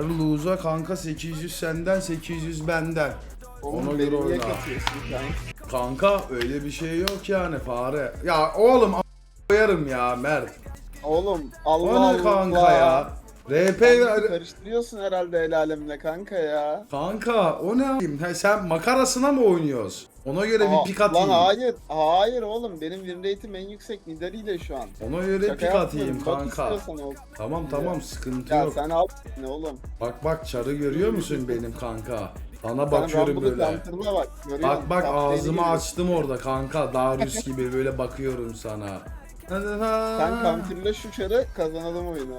Lose'a kanka 800 senden 800 benden. Oğlum Ona beni göre niye oyna. kanka? Kanka öyle bir şey yok yani fare. Ya oğlum a- koyarım ya Mert. Oğlum Allah O Allah. ne kanka ya? RP Kanka karıştırıyorsun herhalde el alemle kanka ya. Kanka o ne? Ha, sen makarasına mı oynuyoruz? Ona göre Aa, bir pik atayım. Lan hayır. Hayır oğlum benim win rate'im en yüksek Nidalee'yle şu an. Ona göre Şaka pik atayım kanka. Tamam tamam sıkıntı Ya yok. sen al ne oğlum? Bak bak çarı görüyor musun benim kanka? Sana Sen bakıyorum böyle. bak. Bak bak ağzımı açtım orada kanka. Darius gibi böyle bakıyorum sana. Sen counter'la şu çarı kazanalım oyunu.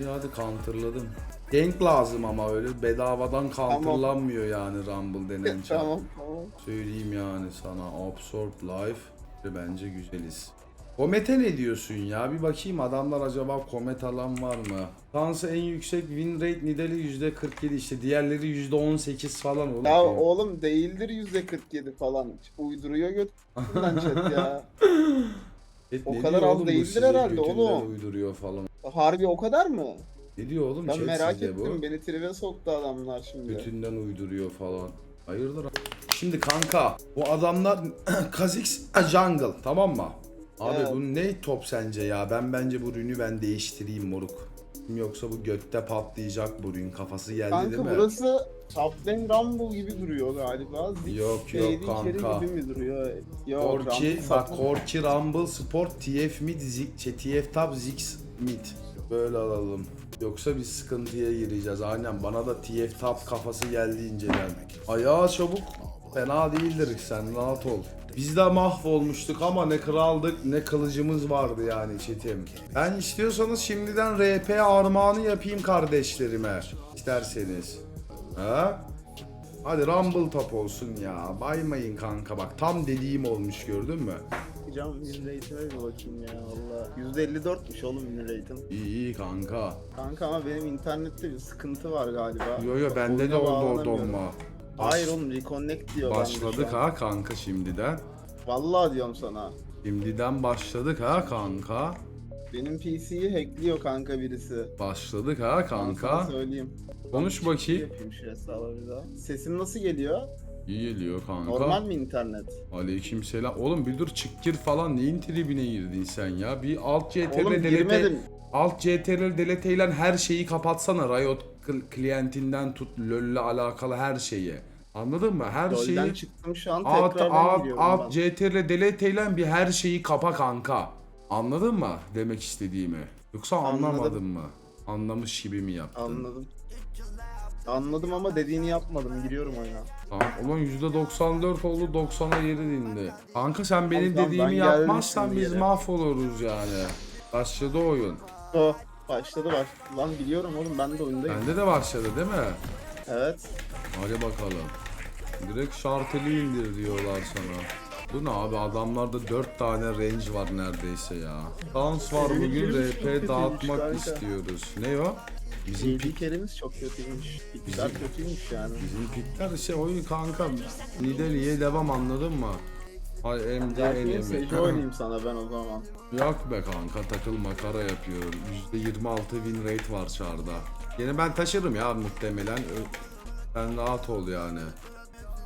Ya hadi counterladım. Gank lazım ama öyle bedavadan counterlanmıyor yani Rumble denen çar. tamam tamam. Söyleyeyim yani sana Absorb Life bence güzeliz. Komet'e ne diyorsun ya? Bir bakayım adamlar acaba Komet alan var mı? Dansı en yüksek win rate Nidali %47 işte diğerleri %18 falan oğlum. Ya oğlum değildir %47 falan. Uyduruyor götünden chat ya. Evet, o kadar az değildir herhalde oğlum. uyduruyor falan. Harbi o kadar mı? Ne diyor oğlum Ben merak ettim. bu? Beni tribe soktu adamlar şimdi. Götünden uyduruyor falan. Hayırdır? Şimdi kanka bu adamlar Kha'Zix Jungle tamam mı? Abi Evet. bu ne top sence ya? Ben bence bu rünü ben değiştireyim moruk. Yoksa bu götte patlayacak bu rün kafası geldi değil Kanka mi? burası Top Lane Rumble gibi duruyor galiba. Ziggs Yok, yok kanka. gibi mi duruyor? Yok Korki bak. Korki Rumble Sport TF Mid Zik, şey, TF Top Zix Mid. Böyle alalım. Yoksa biz sıkıntıya gireceğiz. Aynen bana da TF Top kafası geldi inceden. Ayağı çabuk. Fena değildir sen rahat ol. Biz de mahvolmuştuk ama ne kraldık ne kılıcımız vardı yani çetim. Ben istiyorsanız şimdiden RP armağanı yapayım kardeşlerime. İsterseniz. Ha? Hadi Rumble top olsun ya. Baymayın kanka bak. Tam dediğim olmuş gördün mü? Win rate'ime bir bakayım ya valla. %54'müş oğlum win rate'im. İyi iyi kanka. Kanka ama benim internette bir sıkıntı var galiba. Yo yo bende de Oyuna oldu o bağlanamıyorum. donma. Hayır oğlum reconnect diyor bende Başladık şu an. ha kanka şimdiden. Vallahi diyorum sana. Şimdiden başladık ha kanka. Benim PC'yi hackliyor kanka birisi. Başladık ha Ben sana kanka. söyleyeyim. Konuş Bir bakayım. yapayım şu hesaba bir daha. Sesim nasıl geliyor? İyi geliyor kanka. Normal mi internet? Aleyküm selam. Oğlum bir dur çık gir falan neyin tribine girdin sen ya? Bir alt CTRL Oğlum delete girmedim. alt CTRL delete ile her şeyi kapatsana Riot kl- klientinden tut LoL'le alakalı her şeyi. Anladın mı? Her LoL'den şeyi çıktım şu an alt tekrardan alt giriyorum alt ben. CTRL delete ile bir her şeyi kapa kanka. Anladın mı demek istediğimi? Yoksa Anladım. anlamadın mı? Anlamış gibi mi yaptın? Anladım. Anladım ama dediğini yapmadım. Giriyorum oyuna. Tamam ulan %94 oldu 90'a geri dindi. Kanka sen benim Tamam, dediğimi ben yapmazsan biz yere. mahvoluruz yani. Başladı oyun. Oh, başladı baş. Lan biliyorum oğlum ben de oyundayım. Bende de başladı değil mi? Evet. Hadi bakalım. Direkt şarteli indir diyorlar sana. Bu ne abi adamlarda 4 tane range var neredeyse ya. Dans var bugün RP dağıtmak istiyoruz. Ne o? Bizim AD pik kerimiz çok kötüymüş. Pikler Bizim- kötüymüş yani. Bizim pikler işte oyun kanka. Nidalee'ye devam anladın mı? Ay MD Dertliğin Sage enemy. oynayayım sana ben o zaman. Yok be kanka takıl makara yapıyorum. %26 win rate var çarda. Yine ben taşırım ya muhtemelen. Ö- Sen rahat ol yani.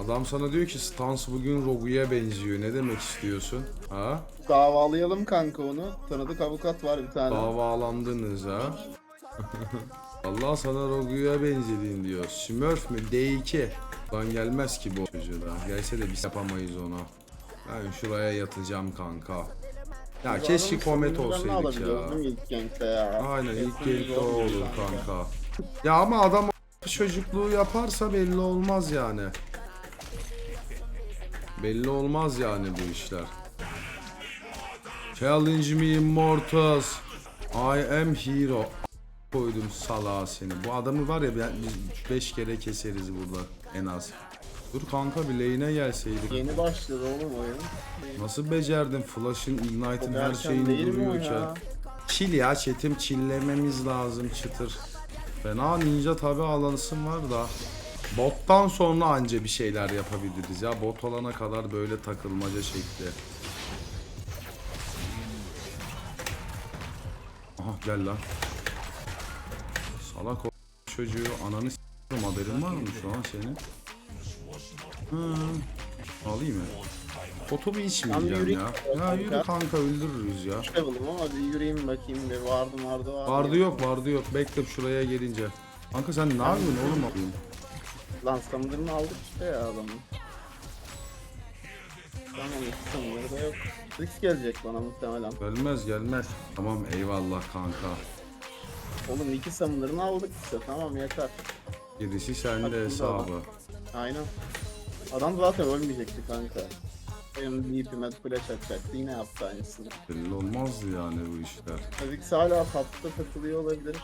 Adam sana diyor ki Stans bugün Rogue'ya benziyor. Ne demek istiyorsun? Ha? Davalayalım kanka onu. Tanıdık avukat var bir tane. Davalandınız ha? Allah sana Rogue'ya benzedin diyor. Smurf mü? D2. Lan gelmez ki bu çocuğa. Gelse de biz yapamayız ona. Ben şuraya yatacağım kanka. Ya Biz keşke Komet olsaydık ya. ilk gankte ya. Aynen ilk bir olur kanka. Ya ama adam çocukluğu yaparsa belli olmaz yani. Belli olmaz yani bu işler. Challenge me immortals. I am hero. Koydum salağa seni. Bu adamı var ya ben- biz 5 kere keseriz burada en az. Dur kanka bir lane'e gelseydik. Yeni başladı oğlum oyun. Nasıl becerdin? Flash'ın, Ignite'ın her o duruyorken. ya? Çil ya çetim çillememiz lazım çıtır. Fena ninja tabi alanısım var da. Bottan sonra anca bir şeyler yapabiliriz ya. Bot olana kadar böyle takılmaca şekli. Aha gel lan. Salak o çocuğu ananı s**tim haberin var mı şu an senin? Hı. Alayım mı? Kotumu içmeyeceğim yürüyeyim ya. Ya yürü kanka öldürürüz ya. Level'ım ama bir yürüyeyim bakayım bir vardı vardı vardı. Vardı yok vardı yok. Bekle şuraya gelince. Kanka sen ne yapıyorsun oğlum? Lan sandırını aldık işte ya adamı. Tamam iki sandırı da yok. Trix gelecek bana muhtemelen. Gelmez gelmez. Tamam eyvallah kanka. Oğlum iki sandırını aldık işte tamam yeter. Gerisi sende Hakkında hesabı. Aynen. Adam zaten ölmeyecekti kanka. DP'me flash atacaktı yine yaptı aynısını. Belli olmazdı yani bu işler. Trix hala tatlı takılıyor olabilir.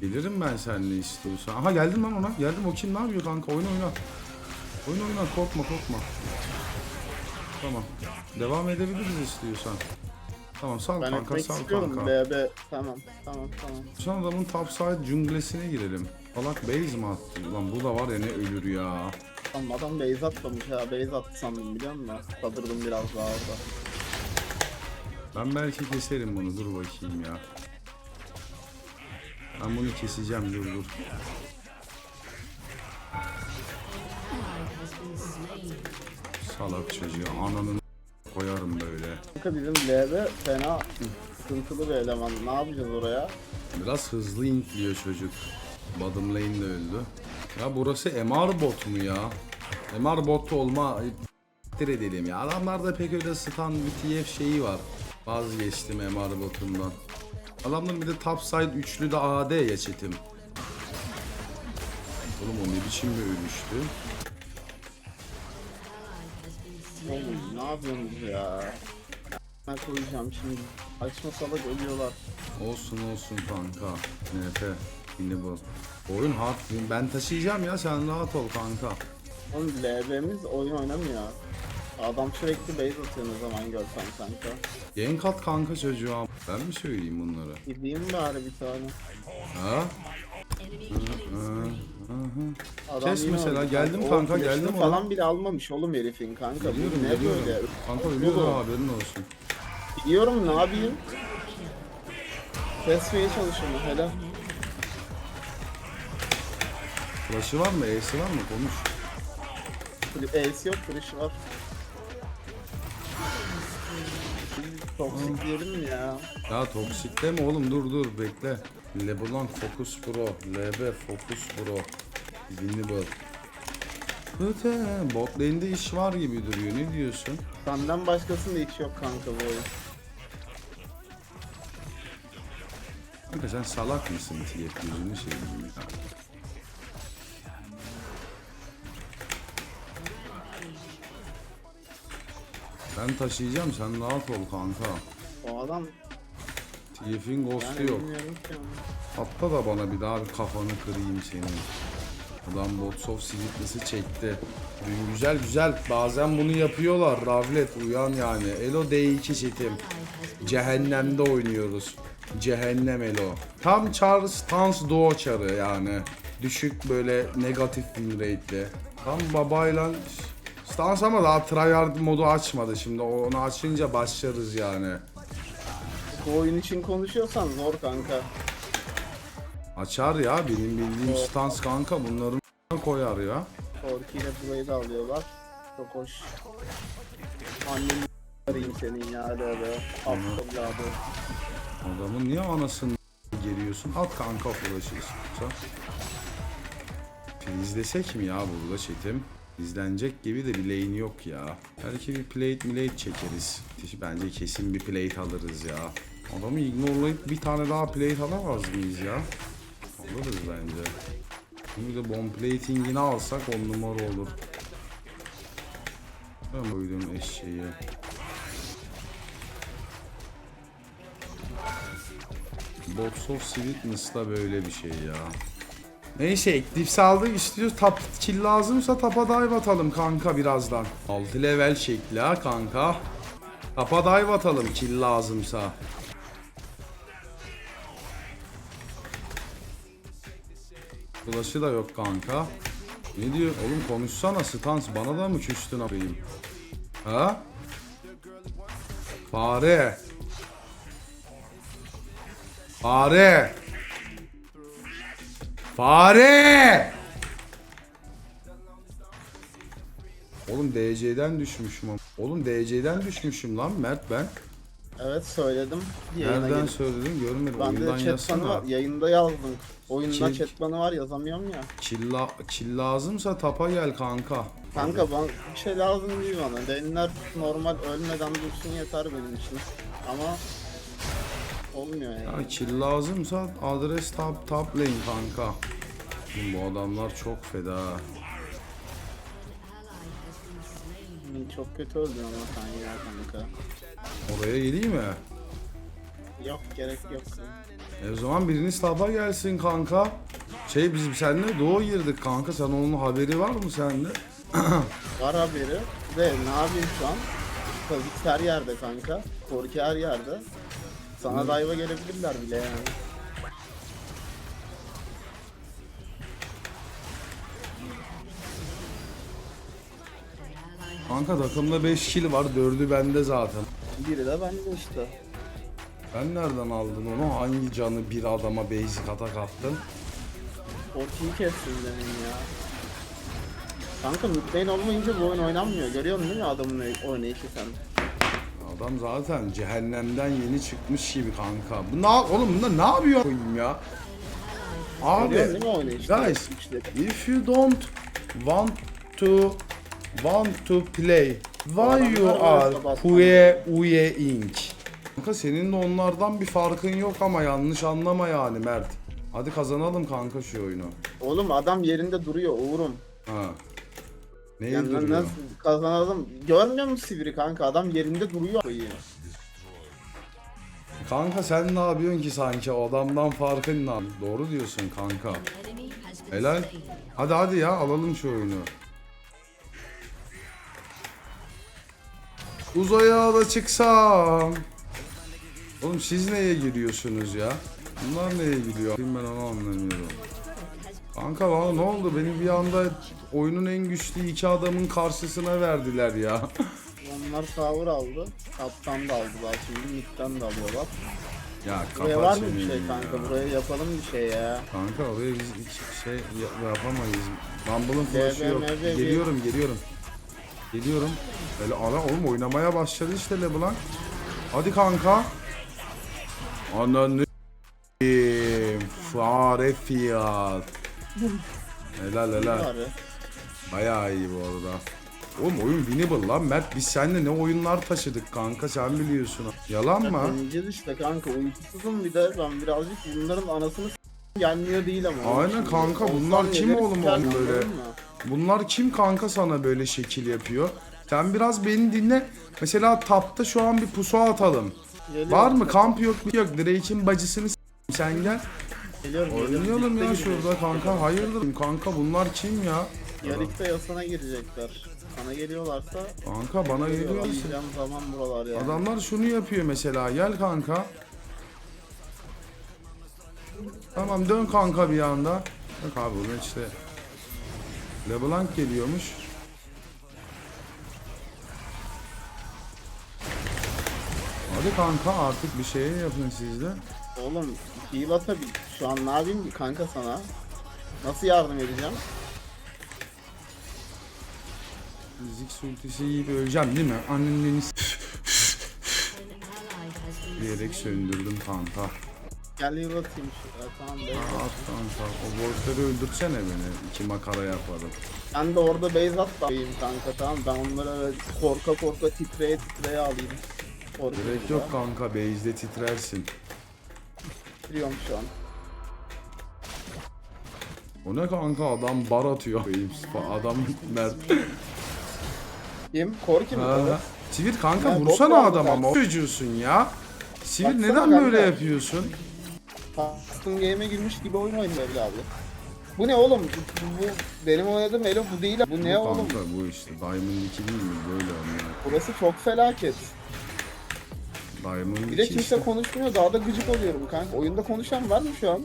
Gelirim ben seninle istiyorsan. Aha geldim ben ona. Geldim o kim ne yapıyor kanka? Oyna oyna. Oyna oyna korkma korkma. Tamam. Devam edebiliriz istiyorsan. Tamam sal Ben kanka etmek sal istiyorum kanka. BB. Tamam tamam tamam. Son adamın topside cünglesine girelim. Salak base mi attı? Lan bu da var ya ne ölür ya. Tamam adam base atmamış ha base attı sandım biliyor musun? Kadırdım biraz daha orada. Ben belki keserim bunu dur bakayım ya. Ben bunu keseceğim dur dur. Salak çocuğu ananın koyarım böyle. Kanka bizim LB fena sıkıntılı bir eleman. Ne yapacağız oraya? Biraz hızlı intliyor çocuk. Bottom lane de öldü. Ya burası MR bot mu ya? MR bot olma ittir edelim ya. Adamlarda pek öyle stun bir TF şeyi var. Vazgeçtim MR botundan. Adamların bir de topside üçlü de AD ya çetim. Oğlum o ne biçim bir ölüştü? Oğlum ne yapıyorsunuz ya? Ben koyacağım şimdi. Açma salak ölüyorlar. Olsun olsun kanka. NF. Yine bu. Oyun hard. Ben taşıyacağım ya sen rahat ol kanka. Oğlum LB'miz oyun oynamıyor. Adam sürekli base atıyor ne zaman görsem kanka. Gank at kanka çocuğa. Ben mi söyleyeyim bunları? Gideyim bari bir tane. Ha? Adam Kes yine mesela, oynuyor geldim kanka, flash'ını geldim ona. falan bile almamış oğlum herifin kanka. Biliyorum Bu ne biliyorum. böyle? Kanka ölüyor Oğlum. haberin olsun. Biliyorum ne yapayım? Kesmeye çalışıyorum hele. Flash'ı var mı? E'si var mı? Konuş. Ace yok, flash var. Toksik diyelim ya? Ya toksik deme oğlum dur dur bekle. LeBlanc Focus Pro. LB Focus Pro. Winnable. Öte bot lane'de iş var gibi duruyor. Ne diyorsun? Senden başkasında hiç yok kanka bu oyun. Kanka sen salak mısın TF yüzünü seveyim ya. Ben taşıyacağım sen rahat ol kanka. O adam TF'in ghost'u yani yok. bilmiyorum ki ama. Atla da bana bir daha bir kafanı kırayım senin. Adam Botsov Sivitlis'i çekti. Dün güzel güzel bazen bunu yapıyorlar. Ravlet uyan yani. Elo D2 çetim. Cehennemde oynuyoruz. Cehennem Elo. Tam Charles Tans Duo çarı yani. Düşük böyle negatif win rate'li. Tam babayla Stans ama daha tryhard modu açmadı şimdi. Onu açınca başlarız yani. Bu oyun için konuşuyorsan zor kanka. Açar ya benim bildiğim stans kanka bunların koyar ya. Korki ile burayı da alıyorlar. Çok hoş. Annenin arayayım senin ya hadi hadi. Aptal abi. Adamın niye anasını geriyorsun? At kanka flash'ı istiyorsan. Filizlesek mi ya burada çetim? İzlenecek gibi de bir lane yok ya. Belki bir plate milate çekeriz. Bence kesin bir plate alırız ya. Adamı ignorelayıp bir tane daha plate alamaz mıyız ya? Alırız bence. Şimdi de bomb plating'ini alsak on numara olur. Ben koydum eşeği. Box of Sweetness'la böyle bir şey ya. Neyse eklips aldık istiyoruz tap kill lazımsa tapa dive atalım kanka birazdan. 6 level şekli ha kanka. Tapa dive atalım kill lazımsa. Flash'ı da yok kanka. Ne diyor? Oğlum konuşsana stans bana da mı küstün yapayım? Ha? Fare. Fare. Fare! Oğlum DC'den düşmüşüm. Oğlum DC'den düşmüşüm lan Mert ben. Evet söyledim. Yayına Nereden gelip. söyledin görmedim. Ben Oyundan de chat banı yazsana. var. Yayında yazdım. Oyunda Çek. chat banı var yazamıyorum ya. Kill, la- kill lazımsa tapa gel kanka. Kanka bana bir şey lazım değil bana. Lane'ler normal ölmeden dursun yeter benim için. Ama olmuyor yani. Ya kill lazımsa adres top top lane kanka. Oğlum Bu adamlar çok feda. ha. Çok kötü öldün ama sen ya kanka. Oraya geleyim mi? Yok gerek yok. E o zaman biriniz tapa gelsin kanka. Şey biz seninle doğu girdik kanka. Sen onun haberi var mı sende? Var haberi. De ne yapayım şu an? Tazik her yerde kanka. Korki her yerde. Sana dive'a gelebilirler bile yani. Kanka takımda 5 kill var. 4'ü bende zaten. Biri de bende işte. Sen nereden aldın onu? Hangi canı bir adama basic atak attın? Korki'yi kestin demin ya. Kanka midlane olmayınca bu oyun oynanmıyor. Görüyorsun değil mi adamın oynayışı sen? Adam zaten cehennemden yeni çıkmış gibi kanka. Bu ne oğlum bunlar ne yapıyor koyayım ya? Abi guys if you don't want to want to play why you are Puye Uye Inc. Kanka senin de onlardan bir farkın yok ama yanlış anlama yani Mert. Hadi kazanalım kanka şu oyunu. Oğlum adam yerinde duruyor Uğur'um. Ha. Neyi Yani duruyor? nasıl kazanalım? Görmüyor musun Sivri kanka? Adam yerinde duruyor. Kanka sen ne yapıyorsun ki sanki o adamdan farkın ne? Doğru diyorsun kanka. Helal. Hadi hadi ya alalım şu oyunu. Uzaya da çıksam. Oğlum siz neye giriyorsunuz ya? Bunlar neye giriyor? Ben onu anlamıyorum. Kanka bana ne oldu? Beni bir anda oyunun en güçlü iki adamın karşısına verdiler ya. Onlar sahur aldı. Kaptan da aldılar şimdi. Mid'den de alıyorlar. ya Buraya kapat var mı bir şey ya. kanka? Buraya yapalım bir şey ya. Kanka oraya biz hiç şey ya- yapamayız. Rumble'ın flash'ı yok. MB, Geliyorum geliyorum. Geliyorum. Böyle ara oğlum oynamaya başladı işte LeBlanc. Hadi kanka. Ananı s**eyim. Fare fiyat. Helal helal. Bari. Bayağı iyi bu arada. Oğlum oyun winnable lan Mert biz seninle ne oyunlar taşıdık kanka sen biliyorsun. Yalan mı? Deneyeceğiz işte kanka. Uykusuzum bir de ben birazcık bunların anasını s- gelmiyor değil ama. Aynen kanka, bunlar kim oğlum oğlum böyle? Bunlar kim kanka sana böyle şekil yapıyor? Sen biraz beni dinle. Mesela tapta şu an bir pusu atalım. Geliyorum. Var mı? Kamp yok bir yok. Drake'in bacısını s- sen gel. Geliyorum. geliyorum. Oynayalım ya şurada kanka. Hayırdır kanka bunlar kim ya? Yarıkta yasana girecekler. Sana geliyorlarsa Kanka bana geliyor. Diyeceğim zaman buralar yani. Adamlar şunu yapıyor mesela. Gel kanka. Tamam dön kanka bir anda. Bak abi bunu işte. LeBlanc geliyormuş. Hadi kanka artık bir şey yapın siz de. Oğlum heal atabil. Şu an ne yapayım kanka sana? Nasıl yardım edeceğim? Zik ultisi yiyip öleceğim değil mi? Annenin s- diyerek söndürdüm kanka. Gel heal atayım şu. Tamam be. At kanka. O borçları öldürsene beni. İki makara yaparım. Ben de orada base at da alayım kanka tamam. Ben onları öyle korka korka titreye titreye alayım. Korka Gerek yok kanka. Base'de titrersin. Titriyorum şu an. O ne kanka adam bar atıyor. Adam Mert. Kim? Korki mi? Ha. Sivir kanka Ya, vursana burada. ama. Çocuğusun ya. Sivir Baksana neden kanka. böyle yapıyorsun? Custom game'e girmiş gibi oyun oynuyor bile abi. Bu ne oğlum? Bu, bu benim oynadığım Elo bu değil. Bu ne oğlum? kanka bu işte. Diamond 2 değil mi? Böyle onlar. Burası çok felaket. Diamond 2 Bir de işte. kimse konuşmuyor. Daha da gıcık oluyorum kanka. Oyunda konuşan var mı şu an?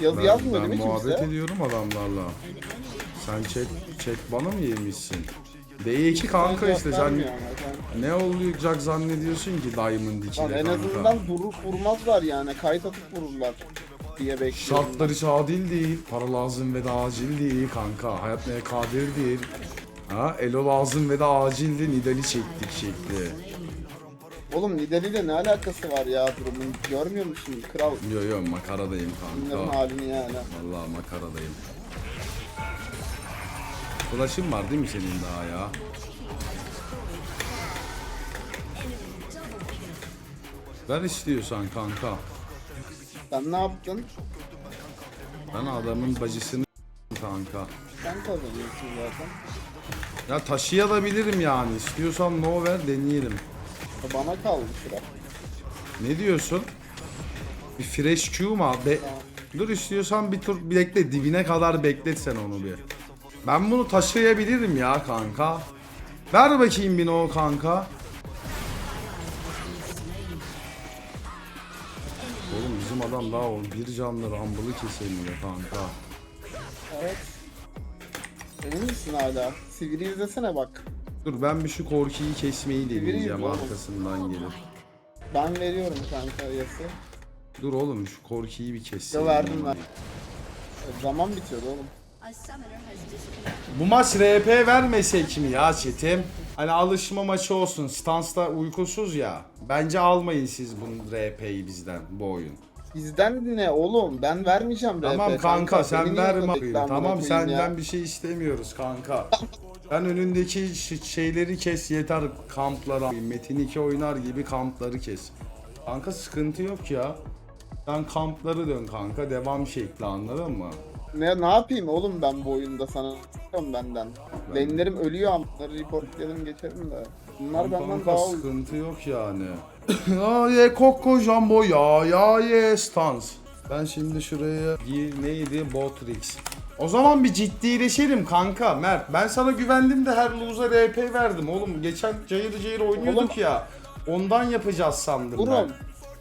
Yazı Ben, yazmıyor ben değil mi muhabbet kimse? ediyorum adamlarla. Sen chat, chat bana mı yemişsin? D2 kanka işte sen sen- ne olacak zannediyorsun ki Diamond 2'de Lan en kanka? azından durup vurmazlar yani. Kayıt atıp vururlar. diye bekliyorum. Şartlar hiç adil değil. Para lazım ve de acil değil kanka. Hayat neye kadir değil. Ha, Elo lazım ve de acildi. Nidali çektik şekli. Oğlum Nidali ile ne alakası var ya durumun? Görmüyor musun? Kral Yo yo makaradayım bunların kanka. halini yani. Vallahi makaradayım. Ulaşım var değil mi senin daha ya? Ver istiyorsan kanka. Sen ne yaptın? Ben adamın bacısını kanka. Sen kazanıyorsun zaten. Ya taşıyabilirim yani. İstiyorsan no ver deneyelim. Bana kaldı sıra. Ne diyorsun? Bir fresh Q mu? Be Dur istiyorsan bir tur bekle. Dibine kadar beklet sen onu bir. Ben bunu taşıyabilirim ya kanka. Ver bakayım bir no kanka. Oğlum bizim adam daha o bir canlı rambılı kesemiyor kanka. Evet. Emin misin hala? Sivri izlesene bak. Dur ben bir şu korkiyi kesmeyi deneyeceğim arkasından gelip. Ben veriyorum kanka yası. Dur oğlum şu korkiyi bir keseyim. Ya verdim ben. Zaman bitiyordu oğlum. Bu maç RP vermesek mi ya Çetim? Hani alışma maçı olsun. Stansta uykusuz ya. Bence almayın siz bunun RP'yi bizden bu oyun. Bizden ne oğlum? Ben vermeyeceğim Tamam RP kanka Seni sen verme. Tamam senden ya? bir şey istemiyoruz kanka. Sen önündeki şeyleri kes yeter kamplara. Metin 2 oynar gibi kampları kes. Kanka sıkıntı yok ya. Sen kampları dön kanka devam şekli anladın mı? Ne, ne yapayım oğlum ben bu oyunda sana Diyorum benden. Ben- Lane'lerim ölüyor ama bunları reportlayalım geçelim de. Bunlar benden Kanka daha uygun. sıkıntı yok yani. ya ye Coco Jumbo ya ya ye stans. Ben şimdi şuraya bir neydi Botrix. O zaman bir ciddileşelim kanka Mert. Ben sana güvendim de her lose'a RP verdim oğlum. Geçen cayır cayır oynuyorduk Oğlum. ya. Ondan yapacağız sandım Brom. ben.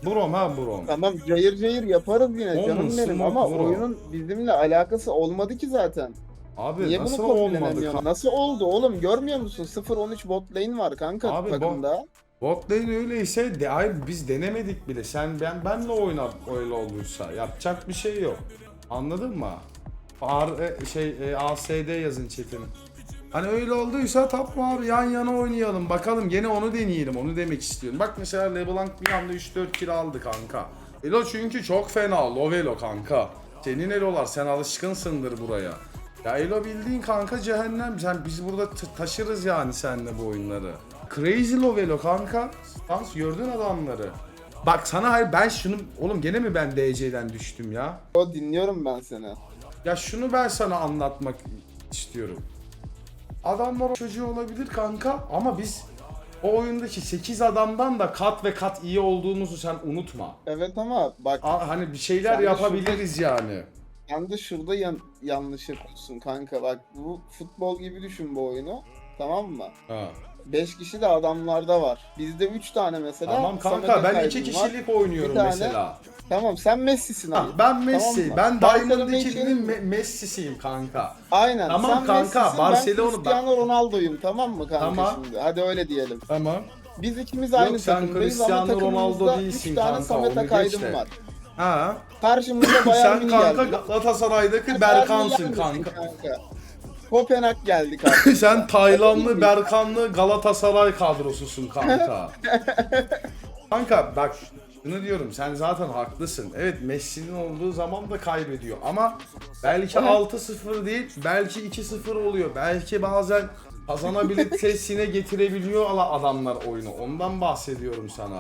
Brom ha Brom. Tamam cayır cayır yaparız yine Oğlum, canım benim smoke ama bro. oyunun bizimle alakası olmadı ki zaten. Abi Niye nasıl bunu olmadı kabullenemiyorsun? Nasıl oldu oğlum görmüyor musun? 0-13 bot lane var kanka Abi takımda. Bot lane öyleyse de ay biz denemedik bile. Sen ben benle oyna öyle olduysa yapacak bir şey yok. Anladın mı? R e, şey e, ASD yazın chat'in. Hani öyle olduysa tapma abi yan yana oynayalım. Bakalım gene onu deneyelim. Onu demek istiyorum. Bak mesela LeBlanc bir anda 3-4 kill aldı kanka. Elo çünkü çok fena. Lovelo kanka. Senin Elo'lar sen alışkınsındır buraya. Ya Elo bildiğin kanka cehennem. Sen biz burada taşırız yani seninle bu oyunları. Crazy Lovelo kanka. Stans gördün adamları. Bak sana hayır ben şunu oğlum gene mi ben DC'den düştüm ya? O dinliyorum ben seni. Ya şunu ben sana anlatmak istiyorum. Adamlar çocuğu olabilir kanka ama biz o oyundaki 8 adamdan da kat ve kat iyi olduğumuzu sen unutma. Evet ama bak A- hani bir şeyler Sen yapabiliriz yani. sen de şurada yan- yanlış yapıyorsun kanka. Bak bu futbol gibi düşün bu oyunu. Tamam mı? Ha. 5 kişi de adamlarda var. Bizde 3 tane mesela. Tamam kanka ben kaybım 2 var. kişilik oynuyorum Bir tane- mesela. Tamam sen Messi'sin Ha, abi. ben Messi, mı? ben Diamond 2'nin Me- Messi'siyim kanka. Aynen. Tamam sen kanka, Barcelona- ben Cristiano Ronaldo'yum tamam mı kanka Tamam. şimdi? Hadi öyle diyelim. Tamam. Biz ikimiz aynı sen takımdayız ama takımımızda değilsin 3 tane kanka, Samet'e onu geç kaydım de. var. Ha. Karşımızda Bayern Sen kanka. Galatasaray'daki Berkansın Münih kanka. Kopenhag geldi kanka. Sen Taylandlı, Berkanlı Galatasaray kadrosusun kanka. kanka bak şunu diyorum sen zaten haklısın. Evet Messi'nin olduğu zaman da kaybediyor ama belki Evet. 6-0 değil belki 2-0 oluyor. Belki bazen kazanabilitesine getirebiliyor ala- adamlar oyunu. Ondan bahsediyorum sana.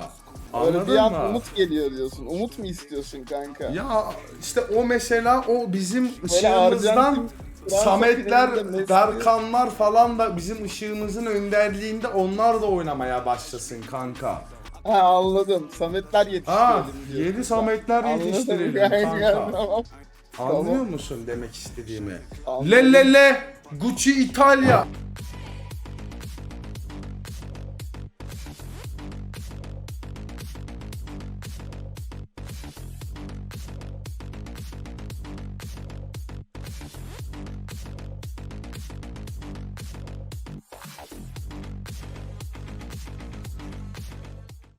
Öyle Anladın bir an mı? umut geliyor diyorsun. Umut mu istiyorsun kanka? Ya işte o mesela o bizim Böyle ışığımızdan Arjantin, Sametler, Berkanlar falan da bizim ışığımızın önderliğinde onlar da oynamaya başlasın kanka. Ha anladım. Sametler Ha, yetiştirelim diyorsun. yeni Sametler Anladım yetiştirelim kanka, kanka. tamam. Anlıyor Tamam. musun demek istediğimi? Anladım. Le le le Gucci İtalya.